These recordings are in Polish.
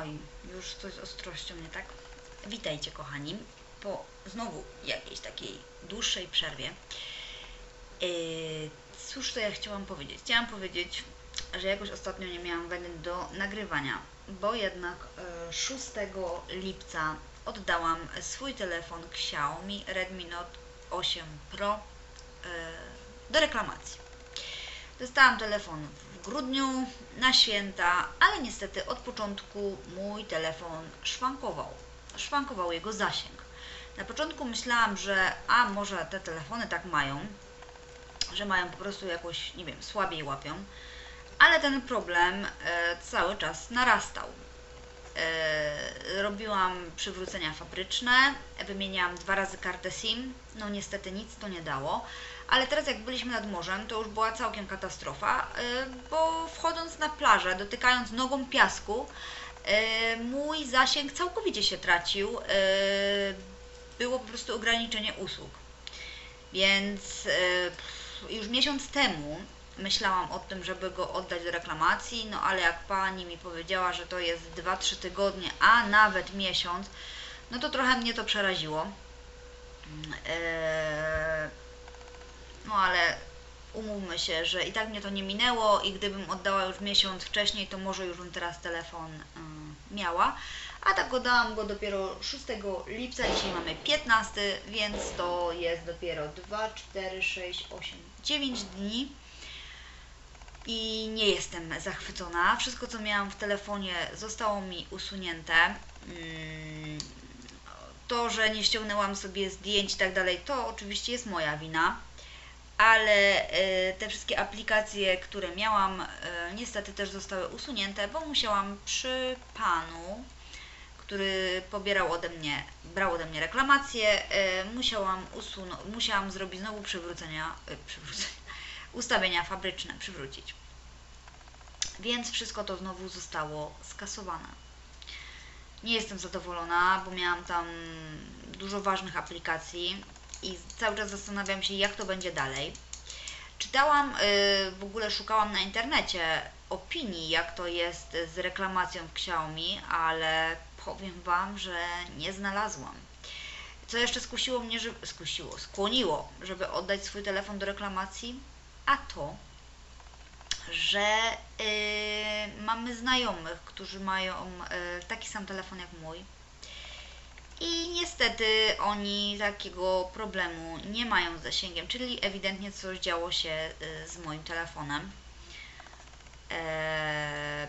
Oj, już coś z ostrością nie tak. Witajcie kochani, po znowu jakiejś takiej dłuższej przerwie. Yy, cóż to ja chciałam powiedzieć? Chciałam powiedzieć, że jakoś ostatnio nie miałam weny do nagrywania, bo jednak e, 6 lipca oddałam swój telefon Xiaomi Redmi Note 8 Pro e, do reklamacji. Dostałam telefon w grudniu na święta, ale niestety od początku mój telefon szwankował. Szwankował jego zasięg. Na początku myślałam, że a może te telefony tak mają, że mają po prostu jakoś, nie wiem, słabiej łapią, ale ten problem e, cały czas narastał. E, robiłam przywrócenia fabryczne, wymieniałam dwa razy kartę SIM, no niestety nic to nie dało, ale teraz jak byliśmy nad morzem, to już była całkiem katastrofa, e, bo wchodząc na plażę, dotykając nogą piasku, e, mój zasięg całkowicie się tracił, było po prostu ograniczenie usług. Więc już miesiąc temu myślałam o tym, żeby go oddać do reklamacji, no ale jak pani mi powiedziała, że to jest 2-3 tygodnie, a nawet miesiąc, no to trochę mnie to przeraziło. Mm, e, No ale umówmy się, że i tak mnie to nie minęło i gdybym oddała już miesiąc wcześniej, to może już bym teraz telefon mm, miała. A tak oddałam go dopiero 6 lipca, dzisiaj mamy 15, więc to jest dopiero 2, 4, 6, 8, 9 dni i nie jestem zachwycona. Wszystko, co miałam w telefonie, zostało mi usunięte. Mm, To, że nie ściągnęłam sobie zdjęć i tak dalej, to oczywiście jest moja wina, ale e, te wszystkie aplikacje, które miałam, e, niestety też zostały usunięte, bo musiałam przy panu, który pobierał ode mnie, brał ode mnie reklamację, e, musiałam usunąć, musiałam zrobić znowu przywrócenia, przywrócenia ustawienia fabryczne przywrócić. Więc wszystko to znowu zostało skasowane. Nie jestem zadowolona, bo miałam tam dużo ważnych aplikacji i cały czas zastanawiam się, jak to będzie dalej. Czytałam, y, w ogóle szukałam na internecie opinii, jak to jest z reklamacją w Xiaomi, ale powiem Wam, że nie znalazłam. Co jeszcze skusiło mnie, że, skusiło, skłoniło, żeby oddać swój telefon do reklamacji? A to, że y, mamy znajomych, którzy mają y, taki sam telefon jak mój. I niestety oni takiego problemu nie mają z zasięgiem, czyli ewidentnie coś działo się y, z moim telefonem. Eee,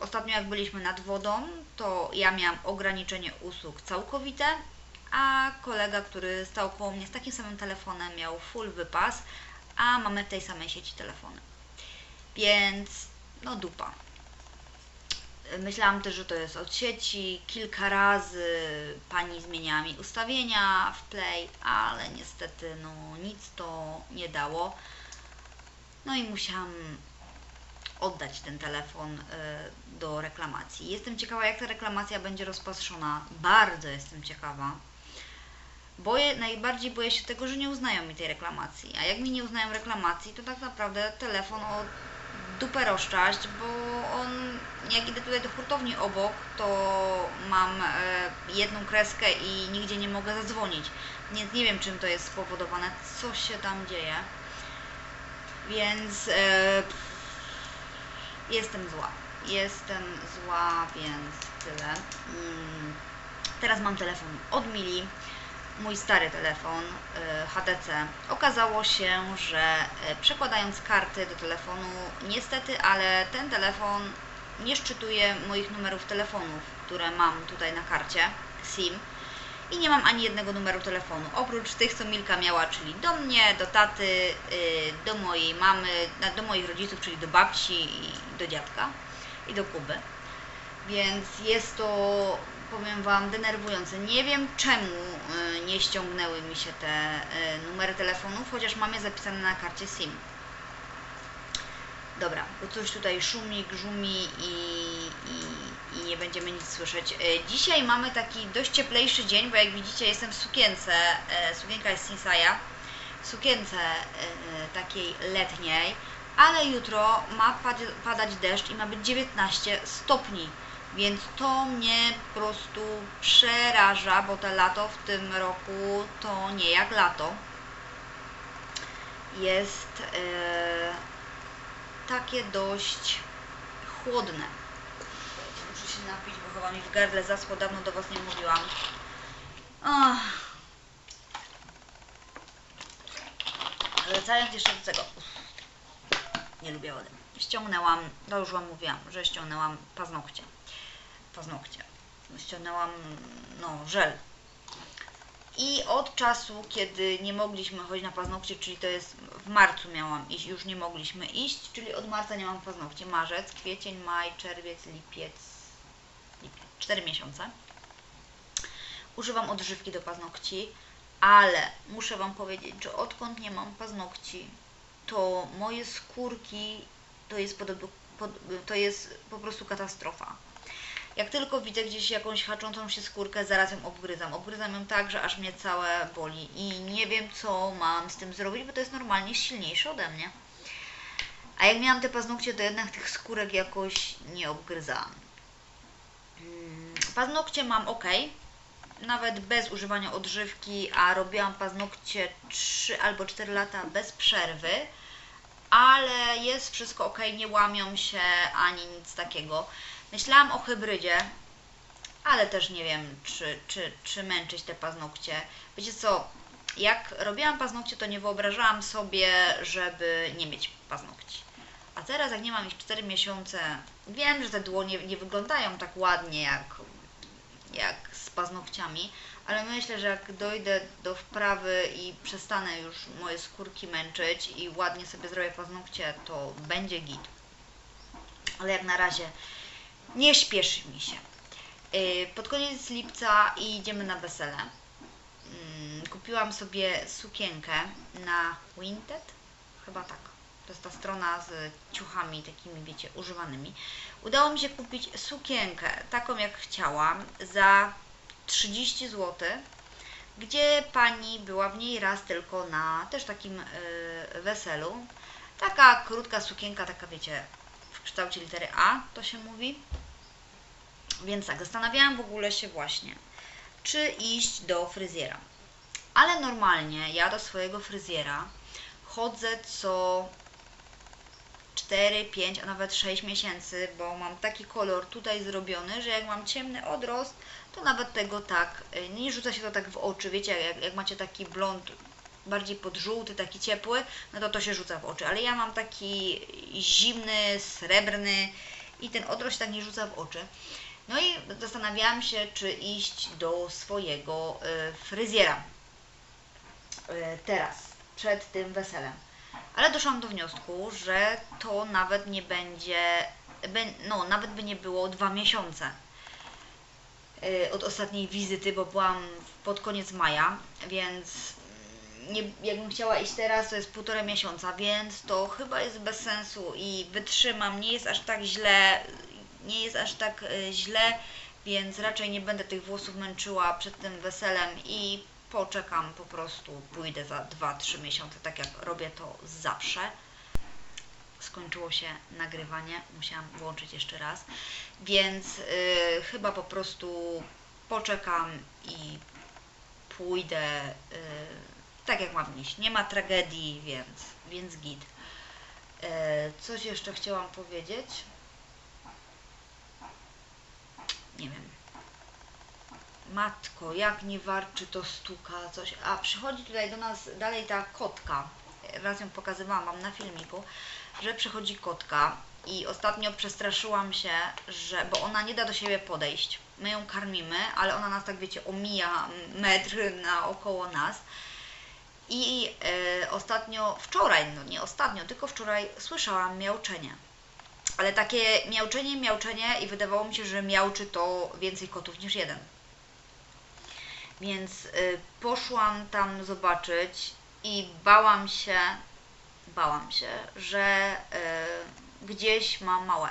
ostatnio jak byliśmy nad wodą, to ja miałam ograniczenie usług całkowite, a kolega, który stał koło mnie z takim samym telefonem miał full wypas, a mamy w tej samej sieci telefony. Więc no dupa. Myślałam też, że to jest od sieci. Kilka razy pani zmieniała mi ustawienia w Play, ale niestety no nic to nie dało. No i musiałam oddać ten telefon y, do reklamacji. Jestem ciekawa, jak ta reklamacja będzie rozpatrzona. Bardzo jestem ciekawa. Boję, najbardziej boję się tego, że nie uznają mi tej reklamacji. A jak mi nie uznają reklamacji, to tak naprawdę telefon o dupę rozczaść, bo on, jak idę tutaj do hurtowni obok, to mam e, jedną kreskę i nigdzie nie mogę zadzwonić. Więc nie wiem, czym to jest spowodowane, co się tam dzieje. Więc e, jestem zła. Jestem zła, więc tyle. Mm, teraz mam telefon od Mili mój stary telefon y, HTC. Okazało się, że y, przekładając karty do telefonu, niestety, ale ten telefon nie szczytuje moich numerów telefonów, które mam tutaj na karcie SIM i nie mam ani jednego numeru telefonu, oprócz tych, co Milka miała, czyli do mnie, do taty, y, do mojej mamy, do moich rodziców, czyli do babci i do dziadka i do Kuby. Więc jest to, powiem Wam, denerwujące. Nie wiem czemu y, nie ściągnęły mi się te y, numery telefonów, chociaż mam je zapisane na karcie SIM. Dobra, bo coś tutaj szumi, grzumi i, i, i nie będziemy nic słyszeć. Y, Dzisiaj mamy taki dość cieplejszy dzień, bo jak widzicie jestem w sukience, sukienka jest Sinsaja, w sukience takiej letniej, ale jutro ma pad- padać deszcz i ma być 19 stopni. Więc to mnie po prostu przeraża, bo to lato w tym roku to nie jak lato. Jest e, takie dość chłodne. Muszę się napić, bo chyba mi w gardle zaschło, dawno do Was nie mówiłam. Ach. Wracając jeszcze do tego. Nie lubię wody. Ściągnęłam, to już Wam mówiłam, że ściągnęłam paznokcie. Paznokcie. Ściągnęłam, no, żel. I od czasu, kiedy nie mogliśmy chodzić na paznokcie, czyli to jest w marcu miałam iść, już nie mogliśmy iść, czyli od marca nie mam paznokci. Marzec, kwiecień, maj, czerwiec, lipiec, lipiec. 4 miesiące. Używam odżywki do paznokci, ale muszę Wam powiedzieć, że odkąd nie mam paznokci, to moje skórki to jest, to jest po prostu katastrofa. Jak tylko widzę gdzieś jakąś haczącą się skórkę, zaraz ją obgryzam. Obgryzam ją tak, że aż mnie całe boli i nie wiem, co mam z tym zrobić, bo to jest normalnie silniejsze ode mnie. A jak miałam te paznokcie, to jednak tych skórek jakoś nie obgryzałam. Mm, Paznokcie mam ok, nawet bez używania odżywki, a robiłam paznokcie 3 albo 4 lata bez przerwy, ale jest wszystko ok, nie łamią się ani nic takiego. Myślałam o hybrydzie, ale też nie wiem, czy, czy, czy męczyć te paznokcie. Wiecie co, jak robiłam paznokcie, to nie wyobrażałam sobie, żeby nie mieć paznokci. A teraz, jak nie mam ich 4 miesiące, wiem, że te dłonie nie wyglądają tak ładnie jak, jak z paznokciami, ale myślę, że jak dojdę do wprawy i przestanę już moje skórki męczyć i ładnie sobie zrobię paznokcie, to będzie git. Ale jak na razie nie śpieszy mi się. Yy, Pod koniec lipca idziemy na wesele. Mm, Kupiłam sobie sukienkę na Winted, chyba tak. To jest ta strona z ciuchami takimi, wiecie, używanymi. Udało mi się kupić sukienkę, taką jak chciałam, za 30 zł, gdzie pani była w niej raz tylko na też takim yy, weselu. Taka krótka sukienka, taka wiecie, w kształcie litery A, to się mówi. Więc tak, zastanawiałam w ogóle się właśnie, czy iść do fryzjera. Ale normalnie ja do swojego fryzjera chodzę co 4, 5, a nawet 6 miesięcy, bo mam taki kolor tutaj zrobiony, że jak mam ciemny odrost, to nawet tego tak, y, nie rzuca się to tak w oczy, wiecie, jak, jak macie taki blond bardziej podżółty, taki ciepły, no to to się rzuca w oczy, ale ja mam taki zimny, srebrny i ten odrost tak nie rzuca w oczy. No i zastanawiałam się, czy iść do swojego y, fryzjera y, teraz, przed tym weselem. Ale doszłam do wniosku, że to nawet nie będzie, no nawet by nie było dwa miesiące od ostatniej wizyty, bo byłam pod koniec maja, więc nie, jakbym chciała iść teraz, to jest półtora miesiąca, więc to chyba jest bez sensu i wytrzymam, nie jest aż tak źle, nie jest aż tak y, źle, więc raczej nie będę tych włosów męczyła przed tym weselem i poczekam po prostu, pójdę za 2-3 miesiące, tak jak robię to zawsze. Skończyło się nagrywanie, musiałam włączyć jeszcze raz, więc y, chyba po prostu poczekam i pójdę y, tak jak mam iść. Nie ma tragedii, więc, więc git. Y, coś jeszcze chciałam powiedzieć? Nie wiem. Matko, jak nie warczy to stuka, coś. A przychodzi tutaj do nas dalej ta kotka. Raz ją pokazywałam wam na filmiku, że przychodzi kotka i ostatnio przestraszyłam się, że, bo ona nie da do siebie podejść. My ją karmimy, ale ona nas tak wiecie, omija metr naokoło nas. I e, ostatnio, wczoraj, no nie ostatnio, tylko wczoraj słyszałam miauczenie. Ale takie miauczenie, miauczenie i wydawało mi się, że miauczy to więcej kotów niż jeden. Więc y, poszłam tam zobaczyć i bałam się, bałam się, że y, gdzieś ma małe.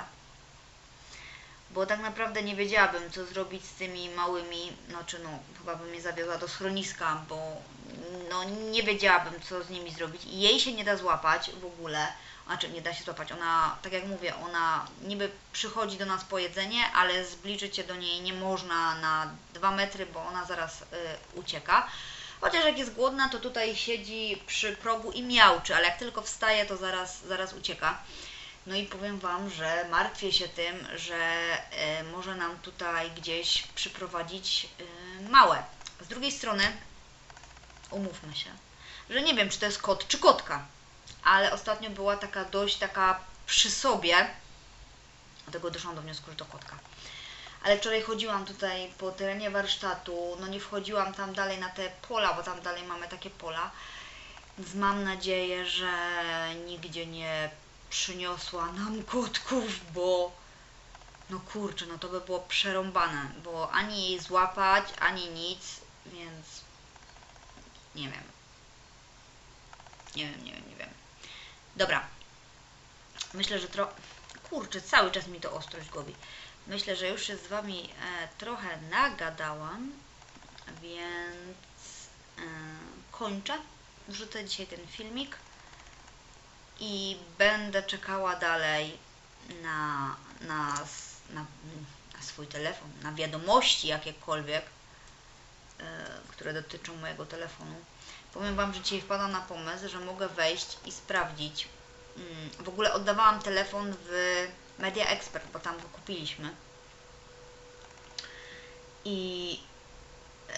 Bo tak naprawdę nie wiedziałabym, co zrobić z tymi małymi, znaczy no, chyba bym je zawiozła do schroniska, bo no nie wiedziałabym, co z nimi zrobić. I jej się nie da złapać w ogóle. Znaczy, nie da się złapać. Ona, tak jak mówię, ona niby przychodzi do nas po jedzenie, ale zbliżyć się do niej nie można na dwa metry, bo ona zaraz y, ucieka. Chociaż jak jest głodna, to tutaj siedzi przy progu i miałczy, ale jak tylko wstaje, to zaraz, zaraz ucieka. No i powiem Wam, że martwię się tym, że e, może nam tutaj gdzieś przyprowadzić e, małe. Z drugiej strony, umówmy się, że nie wiem, czy to jest kot, czy kotka, ale ostatnio była taka dość taka przy sobie, dlatego doszłam do wniosku, że to kotka. Ale wczoraj chodziłam tutaj po terenie warsztatu, no nie wchodziłam tam dalej na te pola, bo tam dalej mamy takie pola, więc mam nadzieję, że nigdzie nie przyniosła nam kotków, bo no kurczę, no to by było przerąbane, bo ani jej złapać, ani nic, więc nie wiem. Nie wiem, nie wiem, nie wiem. Dobra. Myślę, że tro... Kurczę, cały czas mi to ostrość głowi. Myślę, że już się z Wami e, trochę nagadałam, więc e, kończę. Wrzucę dzisiaj ten filmik i będę czekała dalej na, na, na, na swój telefon, na wiadomości jakiekolwiek, e, które dotyczą mojego telefonu. Powiem Wam, że dzisiaj wpadłam na pomysł, że mogę wejść i sprawdzić. Mm, W ogóle oddawałam telefon w Media Expert, bo tam go kupiliśmy. I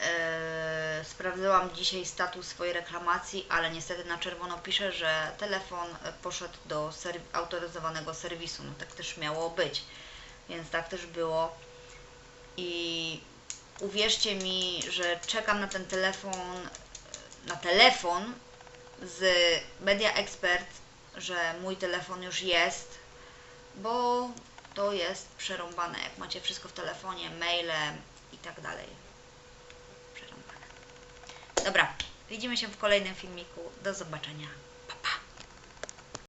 e, sprawdzałam dzisiaj status swojej reklamacji, ale niestety na czerwono pisze, że telefon poszedł do ser- autoryzowanego serwisu. No tak też miało być. Więc tak też było. I uwierzcie mi, że czekam na ten telefon, na telefon z Media Expert, że mój telefon już jest, bo to jest przerąbane. Jak macie wszystko w telefonie, maile i tak dalej. Przerąbane. Dobra, widzimy się w kolejnym filmiku. Do zobaczenia.